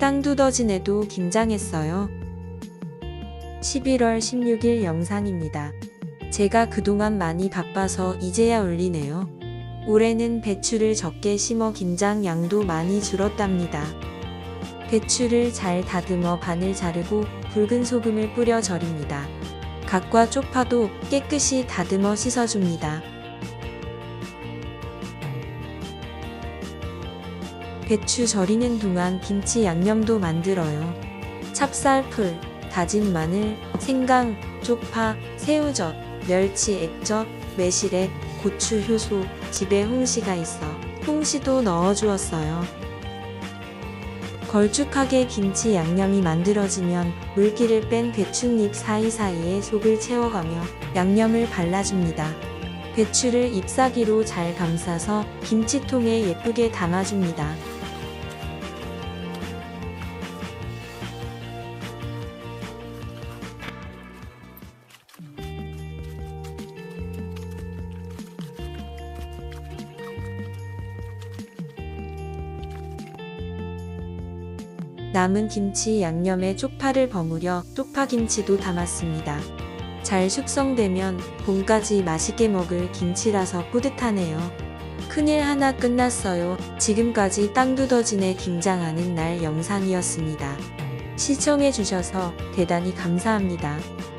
땅 두더진에도 김장했어요. 11월 16일 영상입니다. 제가 그동안 많이 바빠서 이제야 올리네요. 올해는 배추를 적게 심어 김장 양도 많이 줄었답니다. 배추를 잘 다듬어 반을 자르고 굵은 소금을 뿌려 절입니다. 갓과 쪽파도 깨끗이 다듬어 씻어줍니다. 배추 절이는 동안 김치 양념도 만들어요. 찹쌀풀, 다진 마늘, 생강, 쪽파, 새우젓, 멸치 액젓, 매실액, 고추 효소, 집에 홍시가 있어 홍시도 넣어 주었어요. 걸쭉하게 김치 양념이 만들어지면 물기를 뺀 배춧잎 사이사이에 속을 채워가며 양념을 발라줍니다. 배추를 잎사귀로 잘 감싸서 김치통에 예쁘게 담아줍니다. 남은 김치 양념에 쪽파를 버무려 쪽파김치도 담았습니다. 잘 숙성되면 봄까지 맛있게 먹을 김치라서 뿌듯하네요. 큰일 하나 끝났어요. 지금까지 땅두더진에 김장하는 날 영상이었습니다. 시청해주셔서 대단히 감사합니다.